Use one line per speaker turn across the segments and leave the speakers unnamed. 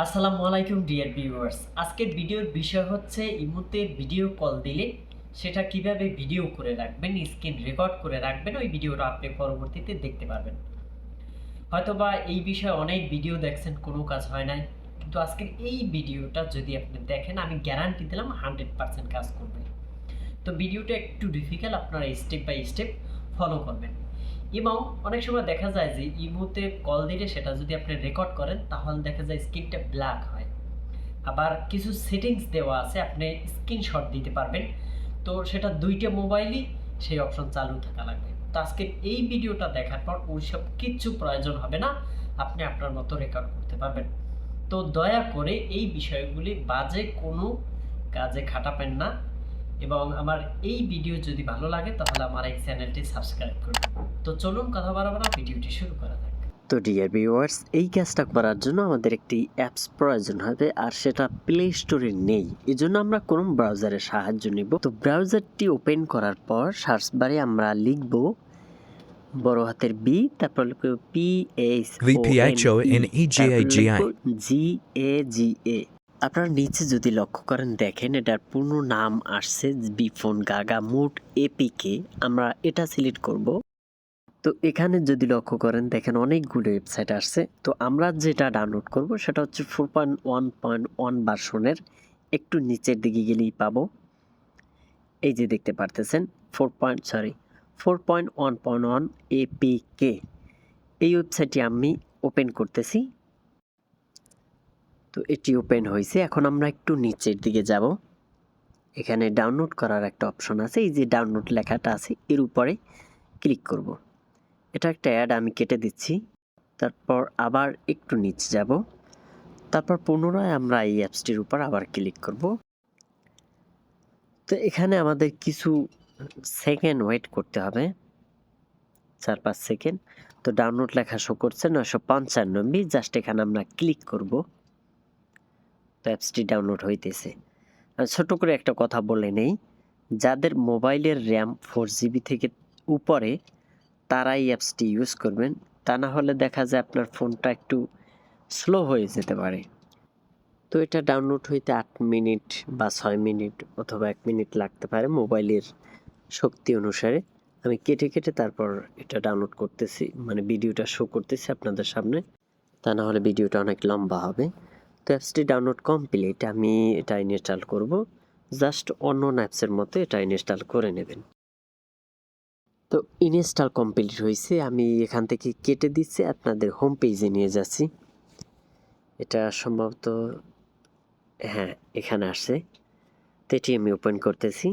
আসসালামু আলাইকুম, dear viewers. আজকের ভিডিওর বিষয় হচ্ছে ইমোতে ভিডিও কল দিলে সেটা কীভাবে ভিডিও করে রাখবেন, স্ক্রিন রেকর্ড করে রাখবেন, ওই ভিডিওটা আপনি পরবর্তীতে দেখতে পারবেন। হয়তোবা এই বিষয়ে অনেক ভিডিও দেখছেন, কোনো কাজ হয় নাই। কিন্তু আজকের এই ভিডিওটা যদি আপনি দেখেন, আমি গ্যারান্টি দিলাম হান্ড্রেড পার্সেন্ট কাজ করবে। তো ভিডিওটা একটু ডিফিকাল্ট আপনারা স্টেপ বাই স্টেপ ফলো করবেন। এবং অনেক সময় দেখা যায় যে ইমোতে কল দিলে সেটা যদি আপনি রেকর্ড করেন, তাহলে দেখা যায় স্ক্রিনটা ব্ল্যাক হয়। আবার কিছু সেটিংস দেওয়া আছে, আপনি স্ক্রিনশট দিতে পারবেন। তো সেটা দুইটা মোবাইলই সেই অপশন চালু থাকা লাগবে। তো আজকের এই ভিডিওটা দেখার পর ওইসব কিচ্ছু প্রয়োজন হবে না, আপনি আপনার মতো রেকর্ড করতে পারবেন। তো দয়া করে এই বিষয়গুলি বাজে কোনো কাজে খাটাবেন না। এবং আমার এই ভিডিও যদি ভালো লাগে তাহলে আমার এই চ্যানেলটি সাবস্ক্রাইব করুন। তো চলুন কথা বাড়াবো না ভিডিওটি শুরু করা যাক।
তো ডিয়ার ভিউয়ার্স এই কাজটা করার জন্য আমাদের একটি অ্যাপস প্রয়োজন হবে আর সেটা প্লে স্টোরে নেই। এই জন্য আমরা কোন ব্রাউজারের সাহায্য নিব। তো ব্রাউজারটি ওপেন করার পর সার্চ বারে আমরা লিখব বড় হাতের বি তারপর লিখব P H
E
G A G A আপনারা নিচে যদি লক্ষ্য করেন, দেখেন এটার পূর্ণ নাম আসছে বিফোন গাগা মুড এপিকে। আমরা এটা সিলেক্ট করব। তো এখানে যদি লক্ষ্য করেন, দেখেন অনেকগুলো ওয়েবসাইট আসছে। তো আমরা যেটা ডাউনলোড করব, সেটা হচ্ছে four point one point one ভার্সনের একটু নিচের দিকে গেলেই পাবো। এই যে দেখতে পারতেছেন four point sorry four point one point one APK. এই ওয়েবসাইটটি আমি ওপেন করতেছি। তো এটি ওপেন হয়েছে। এখন আমরা একটু নিচের দিকে যাব। এখানে ডাউনলোড করার একটা অপশন আছে। এই যে ডাউনলোড লেখাটা আছে, এর উপরে ক্লিক করব। এটা একটা অ্যাড আমি কেটে দিচ্ছি। তারপর আবার একটু নিচে যাব। তারপর পুনরায় আমরা এই অ্যাপসটির উপর আবার ক্লিক করব। তো এখানে আমাদের কিছু সেকেন্ড ওয়েট করতে হবে। চার, পাঁচ সেকেন্ড তো ডাউনলোড লেখা শো করছে নয়শো পঞ্চানব্বই জাস্ট এখানে আমরা ক্লিক করব। তো অ্যাপসটি ডাউনলোড হইতেছে। ছোট করে একটা কথা বলে নেই, যাদের মোবাইলের র্যাম ফোর জিবি থেকে উপরে তারা এই অ্যাপসটি ইউজ করবেন। তা না হলে দেখা যায় আপনার ফোনটা একটু স্লো হয়ে যেতে পারে। তো এটা ডাউনলোড হইতে আট মিনিট বা ছয় মিনিট অথবা এক মিনিট লাগতে পারে মোবাইলের শক্তি অনুসারে। আমি কেটে কেটে তারপর এটা ডাউনলোড করতেছি মানে ভিডিওটা শো করতেছি আপনাদের সামনে। তা না হলে ভিডিওটা অনেক লম্বা হবে। অ্যাপসটি ডাউনলোড কমপ্লিট আমি এটা ইনস্টল করব। জাস্ট অন্য অ্যাপসের মতো এটা ইনস্টল করে নেবেন। তো ইনস্টল কমপ্লিট হয়েছে, আমি এখান থেকে কেটে দিচ্ছি, আপনাদের হোম পেজে নিয়ে যাচ্ছি। এটা সম্ভবত হ্যাঁ এখানে আসছে। তো এটি আমি ওপেন করতেছি।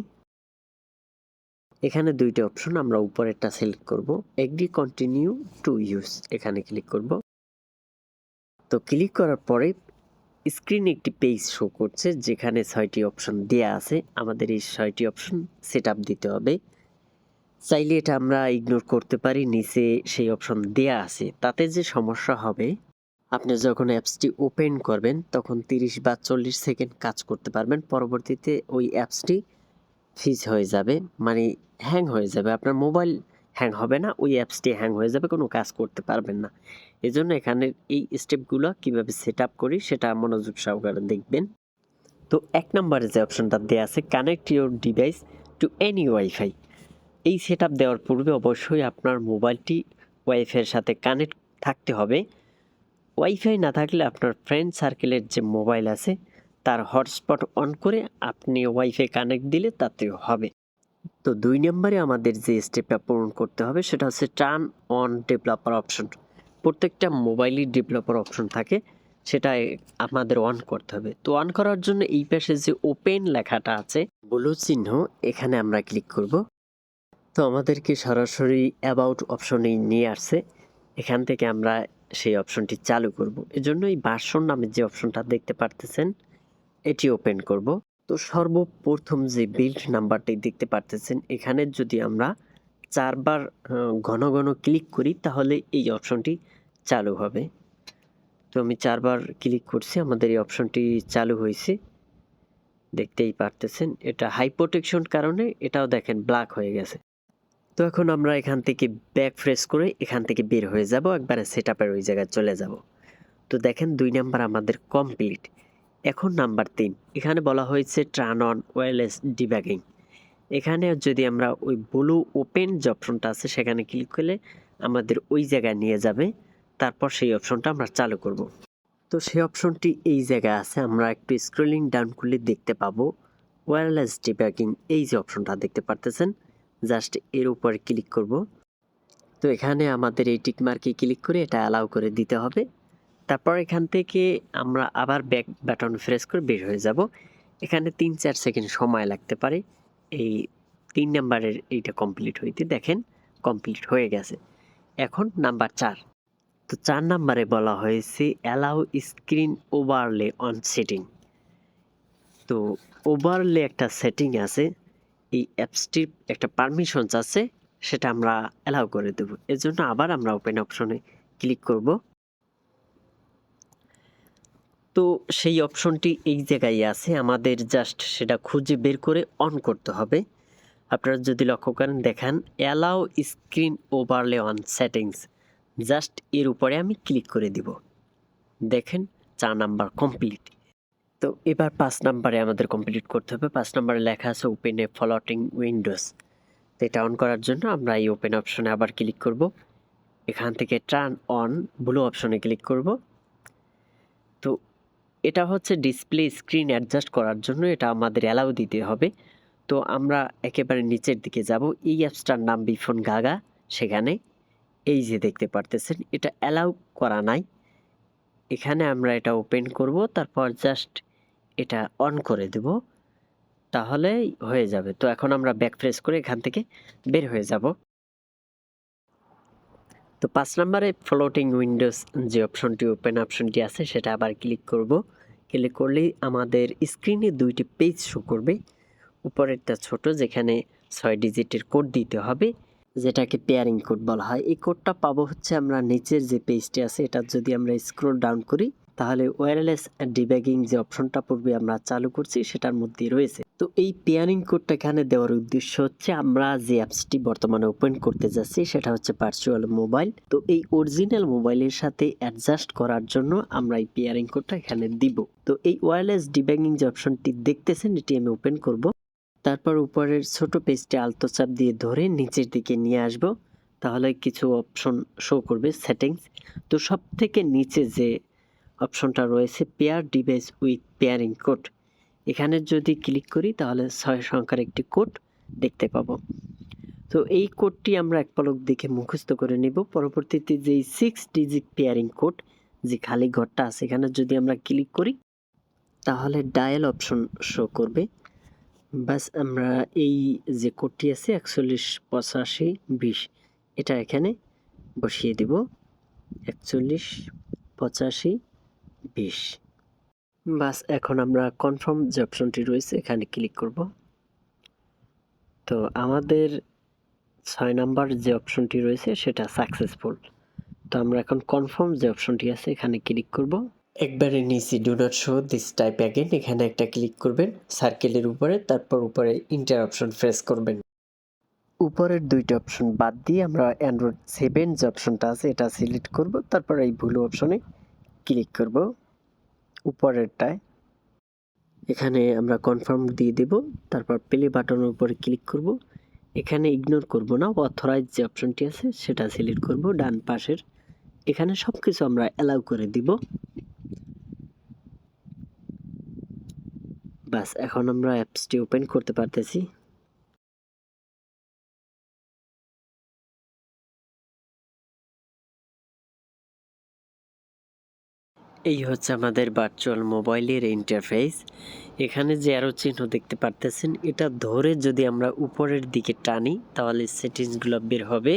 এখানে দুইটা অপশন আমরা উপরেরটা সিলেক্ট করব। এগ্রি কন্টিনিউ টু ইউজ এখানে ক্লিক করব। তো ক্লিক করার পরে স্ক্রিনে একটি পেজ শো করছে, যেখানে ছয়টি অপশন দেয়া আছে। আমাদের এই ছয়টি অপশন সেট দিতে হবে। চাইলে এটা আমরা ইগনোর করতে পারি, নিচে সেই অপশন দেয়া আছে। তাতে যে সমস্যা হবে, আপনি যখন অ্যাপসটি ওপেন করবেন, তখন তিরিশ বা চল্লিশ সেকেন্ড কাজ করতে পারবেন। পরবর্তীতে ওই অ্যাপসটি ফিজ হয়ে যাবে মানে হ্যাং হয়ে যাবে। আপনার মোবাইল হ্যাং হবে না, ওই অ্যাপসটি হ্যাং হয়ে যাবে, কোনো কাজ করতে পারবেন না। এই জন্য এখানে এই স্টেপগুলো কীভাবে সেট আপ করি সেটা মনোযোগ সহকারে দেখবেন। তো এক নম্বরে যে অপশনটা দেওয়া আছে connect your device to any wifi এই সেট দেওয়ার পূর্বে অবশ্যই আপনার মোবাইলটি ওয়াইফাইয়ের সাথে কানেক্ট থাকতে হবে। ওয়াইফাই না থাকলে আপনার ফ্রেন্ড সার্কেলের যে মোবাইল আছে, তার হটস্পট অন করে আপনি ওয়াইফাই কানেক্ট দিলে তাতে হবে। তো দুই নম্বরে আমাদের যে স্টেপটা পূরণ করতে হবে, সেটা হচ্ছে টার্ন অন ডেভেলপার অপশন প্রত্যেকটা মোবাইলই ডেভেলপার অপশন থাকে সেটা আমাদের অন করতে হবে। তো অন করার জন্য এই পাশে যে ওপেন লেখাটা আছে ব্লু চিহ্ন, এখানে আমরা ক্লিক করব। তো আমাদেরকে সরাসরি অ্যাবাউট অপশনেই নিয়ে আসছে। এখান থেকে আমরা সেই অপশনটি চালু করব। এজন্য এই ভার্সন নামের যে অপশনটা দেখতে পারতেছেন, এটি ওপেন করব। তো সর্বপ্রথম যে বিল্ড নাম্বারটি দেখতে পারতেছেন, এখানে যদি আমরা চারবার ঘন ঘন ক্লিক করি, তাহলে এই অপশনটি চালু হবে। তো আমি চারবার ক্লিক করছি, আমাদের এই অপশনটি চালু হয়েছে। দেখতেই পারতেছেন, এটা হাই প্রোটেকশন কারণে, এটাও দেখেন ব্ল্যাক হয়ে গেছে। তো এখন আমরা এখান থেকে ব্যাক ফ্রেশ করে এখান থেকে বের হয়ে যাব, একবারে সেট আপের ওই জায়গায় চলে যাব। তো দেখেন, দুই নাম্বার আমাদের কমপ্লিট এখন নাম্বার তিন, এখানে বলা হয়েছে ট্রান অন ওয়্যারলেস ডিব্যাগিং এখানে যদি আমরা ওই ব্লু ওপেন যে অপশনটা আছে সেখানে ক্লিক করলে আমাদের ওই জায়গায় নিয়ে যাবে। তারপর সেই অপশনটা আমরা চালু করব। তো সেই অপশনটি এই জায়গায় আছে। আমরা একটু স্ক্রলিং ডাউন করলে দেখতে পাবো। ওয়্যারলেস ডিব্যাগিং এই যে অপশনটা দেখতে পারতেছেন? জাস্ট এর উপর ক্লিক করব। তো এখানে আমাদের এই টিক মার্কে ক্লিক করে এটা অ্যালাউ করে দিতে হবে। তারপর এখান থেকে আমরা আবার ব্যাক বাটন প্রেস করে বের হয়ে যাব। এখানে তিন চার সেকেন্ড সময় লাগতে পারে। এই তিন নাম্বারের এইটা কমপ্লিট হইতে দেখেন কমপ্লিট হয়ে গেছে। এখন নাম্বার চার। তো চার নাম্বারে বলা হয়েছে allow screen overlay on setting তো ওভারলে একটা সেটিং আছে, এই অ্যাপসটির একটা পারমিশনস আছে, সেটা আমরা অ্যালাউ করে দেবো। এর জন্য আবার আমরা ওপেন অপশনে ক্লিক করব। তো সেই অপশনটি এই জায়গায় আছে। আমাদের জাস্ট সেটা খুঁজে বের করে অন করতে হবে। আপনারা যদি লক্ষ্য করেন, দেখেন allow screen overlay on settings just এর উপরে আমি ক্লিক করে দিব। দেখেন, চার নাম্বার কমপ্লিট তো এবার পাঁচ নাম্বারে আমাদের কমপ্লিট করতে হবে। পাঁচ নাম্বারে লেখা আছে ওপেন ফলোটিং উইন্ডোজ তো এটা অন করার জন্য আমরা এই ওপেন অপশনে আবার ক্লিক করব। এখান থেকে টার্ন অন ব্লু অপশনে ক্লিক করব। তো এটা হচ্ছে ডিসপ্লে স্ক্রিন অ্যাডজাস্ট করার জন্য এটা আমাদের অ্যালাউ দিতে হবে। তো আমরা একেবারে নিচের দিকে যাব। এই অ্যাপসটার নাম বিফোন গাগা সেখানে এই যে দেখতে পারতেছেন, এটা অ্যালাউ করা নাই। এখানে আমরা এটা ওপেন করব, তারপর জাস্ট এটা অন করে দেব। তাহলে হয়ে যাবে। তো এখন আমরা ব্যাক প্রেস করে এখান থেকে বের হয়ে যাব। তো পাঁচ নম্বরে ফ্লোটিং উইন্ডোজ যে অপশনটি ওপেন অপশনটি আছে, সেটা আবার ক্লিক করব। ক্লিক করলেই আমাদের স্ক্রিনে দুইটি পেজ শো করবে। উপরেরটা ছোট, যেখানে ছয় ডিজিটের কোড দিতে হবে, যেটাকে পেয়ারিং কোড বলা হয়। এই কোডটা পাবো হচ্ছে আমরা নিচের যে পেজটি আছে এটা যদি আমরা স্ক্রল ডাউন করি, তাহলে ওয়্যারলেস ডিব্যাগিং যে অপশনটা পূর্বে আমরা চালু করছি, সেটার মধ্যে রয়েছে। তো এই পেয়ারিং কোডটা এখানে দেওয়ার উদ্দেশ্য হচ্ছে আমরা যে অ্যাপসটি বর্তমানে ওপেন করতে যাচ্ছি, সেটা হচ্ছে ভার্চুয়াল মোবাইল তো এই অরিজিনাল মোবাইলের সাথে অ্যাডজাস্ট করার জন্য আমরা এই পেয়ারিং কোডটা এখানে দিব। তো এই ওয়্যারলেস ডিব্যাগিং যে অপশনটি দেখতেছেন, এটি আমি ওপেন করব। তারপর উপরের ছোট পেজটি আলতো চাপ দিয়ে ধরে নিচের দিকে নিয়ে আসব। তাহলে কিছু অপশন শো করবে সেটিংস তো সব থেকে নিচে যে অপশনটা রয়েছে pair device with pairing code এখানে যদি ক্লিক করি, তাহলে ছয় সংখ্যার একটি কোড দেখতে পাবো। তো এই কোডটি আমরা এক পলক দেখে মুখস্থ করে নিব। পরবর্তীতে যে সিক্স ডিজিট পেয়ারিং কোড যে খালি ঘরটা আছে, এখানে যদি আমরা ক্লিক করি, তাহলে ডায়াল অপশন শো করবে। বাস আমরা এই যে কোডটি আছে, একচল্লিশ, পঁচাশি, বিশ, এটা এখানে বসিয়ে দিব। একচল্লিশ, পঁচাশি, বিশ। বাস এখন আমরা কনফার্ম যে অপশনটি রয়েছে এখানে ক্লিক করব। তো আমাদের ছয় নাম্বার যে অপশনটি রয়েছে সেটা সাকসেসফুল তো আমরা এখন কনফার্ম যে অপশনটি আছে এখানে ক্লিক করব। একবারে নিচে do not show this type again এখানে একটা ক্লিক করবেন সার্কেলের উপরে তারপর উপরে ইন্টার অপশন প্রেস করবেন। উপরের দুইটা অপশন বাদ দিয়ে আমরা অ্যান্ড্রয়েড সেভেন যে অপশনটা আছে এটা সিলেক্ট করব তারপর এই ব্লু অপশনে ক্লিক করব। উপরেরটায়। এখানে আমরা কনফার্ম দিয়ে দেব, তারপর প্লে বাটনের উপরে ক্লিক করব। এখানে ইগনোর করব না অথরাইজ যে অপশনটি আছে, সেটা সিলেক্ট করব, ডান পাশের। এখানে সব কিছু আমরা অ্যালাউ করে দিব। বাস এখন আমরা অ্যাপসটি ওপেন করতে পারতেছি। এই হচ্ছে আমাদের ভার্চুয়াল মোবাইলের ইন্টারফেস এখানে যে আরও চিহ্ন দেখতে পারতেছেন, এটা ধরে যদি আমরা উপরের দিকে টানি, তাহলে সেটিংসগুলো বের হবে।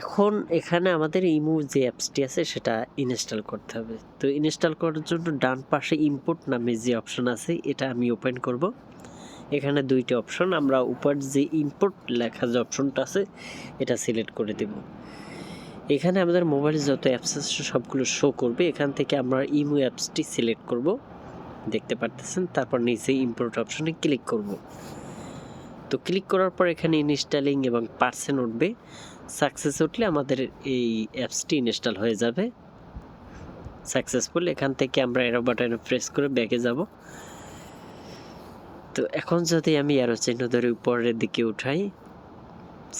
এখন এখানে আমাদের ইমো যে অ্যাপসটি আছে, সেটা ইনস্টল করতে হবে। তো ইনস্টল করার জন্য ডান পাশে ইম্পোর্ট নামে যে অপশন আছে, এটা আমি ওপেন করব। এখানে দুইটি অপশন আমরা উপর যে ইম্পোর্ট লেখা যে অপশনটা আছে, এটা সিলেক্ট করে দেব। এখানে আমাদের মোবাইলে যত অ্যাপস আছে সবগুলো শো করবে। এখান থেকে আমরা ইমো অ্যাপসটি সিলেক্ট করব। দেখতে পারতেছেন? তারপর নিচে ইম্পোর্ট অপশনে ক্লিক করব। তো ক্লিক করার পর এখানে ইনস্টলিং এবং পার্সেন্ট উঠবে। সাকসেস উঠলে আমাদের এই অ্যাপসটি ইনস্টল হয়ে যাবে। সাকসেসফুল এখান থেকে আমরা এরো বাটনে প্রেস করে ব্যাকে যাব। তো এখন যদি আমি এরো চিহ্ন ধরে উপরের দিকে উঠাই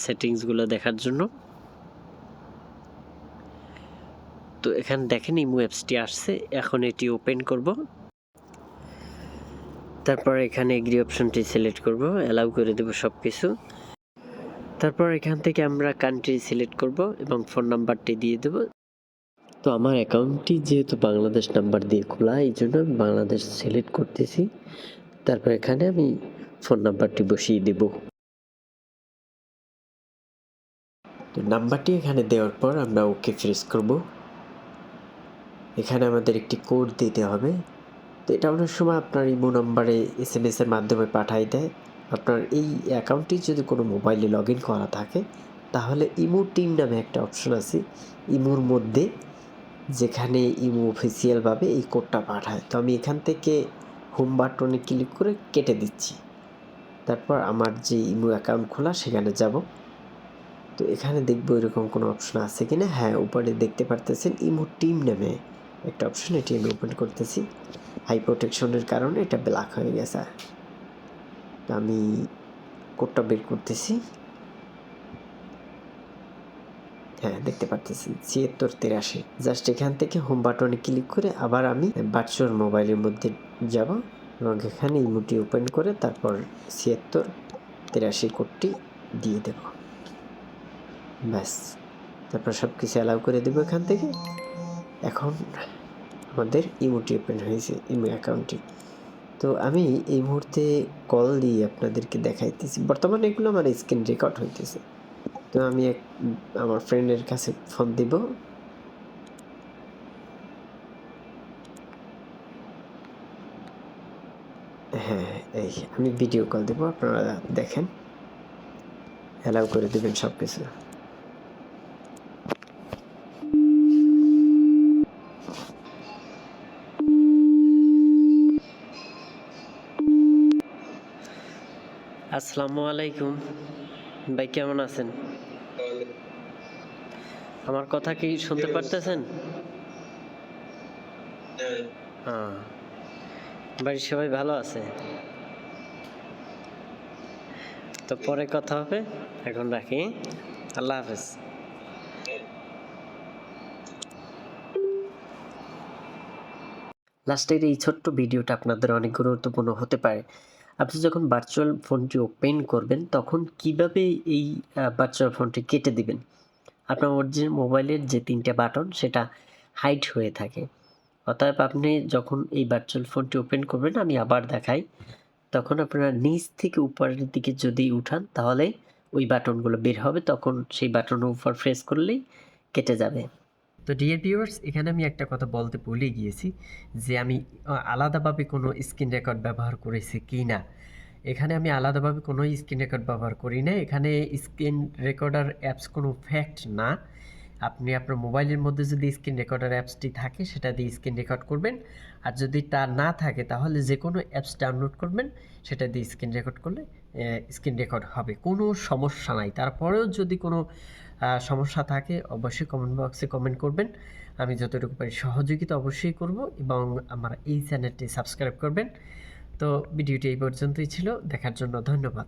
সেটিংসগুলো দেখার জন্য। তো এখানে দেখেন ইমো অ্যাপসটি আসছে। এখন এটি ওপেন করব। তারপর এখানে এগ্রি অপশনটি সিলেক্ট করব। অ্যালাউ করে দেব সব কিছু তারপর এখান থেকে আমরা কান্ট্রি সিলেক্ট করব এবং ফোন নাম্বারটি দিয়ে দেব। তো আমার অ্যাকাউন্টটি যেহেতু বাংলাদেশ নাম্বার দিয়ে খোলা, এই জন্য বাংলাদেশ সিলেক্ট করতেছি। তারপর এখানে আমি ফোন নাম্বারটি বসিয়ে দেব। তো নাম্বারটি এখানে দেওয়ার পর আমরা ওকে প্রেস করব। এখানে আমাদের একটি কোড দিতে হবে। তো এটা অনেক সময় আপনার ইমো নাম্বারে এস এম এসের মাধ্যমে পাঠাই দেয়। আপনার এই অ্যাকাউন্টটি যদি কোনো মোবাইলে লগ ইন করা থাকে, তাহলে ইমো টিম নামে একটা অপশন আছে। ইমোর মধ্যে যেখানে ইমো অফিসিয়ালভাবে এই কোডটা পাঠায়। তো আমি এখান থেকে হোম বাটনে ক্লিক করে কেটে দিচ্ছি। তারপর আমার যে ইমো অ্যাকাউন্ট খোলা, সেখানে যাব। তো এখানে দেখব এরকম কোনো অপশন আছে কি না হ্যাঁ উপরে দেখতে পারতেছেন ইমো টিম নামে একটা অপশন এটি আমি ওপেন করতেছি হাই প্রোটেকশনের কারণে এটা ব্ল্যাক হয়ে গেছে। আমি কোডটা বের করতেছি। হ্যাঁ দেখতে পারতেছি। ছিয়াত্তর, তিরাশি। জাস্ট এখান থেকে হোম বাটনে ক্লিক করে আবার আমি ভার্চুয়াল মোবাইলের মধ্যে যাব এবং এখানে ইমোটি ওপেন করে তারপর ছিয়াত্তর, তিরাশি কোডটি দিয়ে দেব। ব্যাস। তারপর সব কিছু অ্যালাউ করে দেবো এখান থেকে। এখন আমাদের ইমোটি ওপেন হয়েছে, ইমো অ্যাকাউন্টটি তো আমি এই মুহূর্তে কল দিয়ে আপনাদেরকে দেখাইতেছি। বর্তমানে এগুলো আমার স্ক্রিন রেকর্ড হইতেছে। তো আমি এক, আমার ফ্রেন্ডের কাছে ফোন দিব। হ্যাঁ এই আমি ভিডিও কল দেবো, আপনারা দেখেন। অ্যালাউ করে দেবেন সব কিছু আসসালামু আলাইকুম। ভাই কেমন আছেন? আমার কথা কি শুনতে পারতেছেন? হ্যাঁ। বাড়ির সবাই ভালো আছে? তো পরে কথা হবে এখন রাখি। আল্লাহ হাফেজ। লাস্টের এই ছোট্ট ভিডিওটা আপনাদের অনেক গুরুত্বপূর্ণ হতে পারে। আপনি যখন ভার্চুয়াল ফোনটি ওপেন করবেন, তখন কীভাবে এই ভার্চুয়াল ফোনটি কেটে দিবেন? আপনার অরিজিনাল মোবাইলের যে তিনটে বাটন সেটা হাইড হয়ে থাকে। অতএব আপনি যখন এই ভার্চুয়াল ফোনটি ওপেন করবেন, আমি আবার দেখাই। তখন আপনারা নিচ থেকে উপরের দিকে যদি উঠান, তাহলে ওই বাটনগুলো বের হবে। তখন সেই বাটনের উপর প্রেস করলেই কেটে যাবে। তো ডিয়ার ভিউয়ার্স এখানে আমি একটা কথা বলতে ভুলে গিয়েছি যে আমি আলাদাভাবে কোনো স্ক্রিন রেকর্ড ব্যবহার করেছি কি না এখানে আমি আলাদাভাবে কোনো স্ক্রিন রেকর্ড ব্যবহার করি না এখানে স্ক্রিন রেকর্ডার অ্যাপস কোনো ফ্যাক্ট না। আপনি আপনার মোবাইলের মধ্যে যদি স্ক্রিন রেকর্ডার অ্যাপসটি থাকে, সেটা দিয়ে স্ক্রিন রেকর্ড করবেন। আর যদি তা না থাকে, তাহলে যে কোনো অ্যাপস ডাউনলোড করবেন, সেটা দিয়ে স্ক্রিন রেকর্ড করলে স্ক্রিন রেকর্ড হবে। কোনো সমস্যা নাই। তারপরেও যদি কোনো সমস্যা থাকে, অবশ্যই কমেন্ট বক্সে কমেন্ট করবেন। আমি যতটুকু পারি সহযোগিতা অবশ্যই করব এবং আমার এই চ্যানেলটি সাবস্ক্রাইব করবেন। তো ভিডিওটি এই পর্যন্তই ছিল। দেখার জন্য ধন্যবাদ।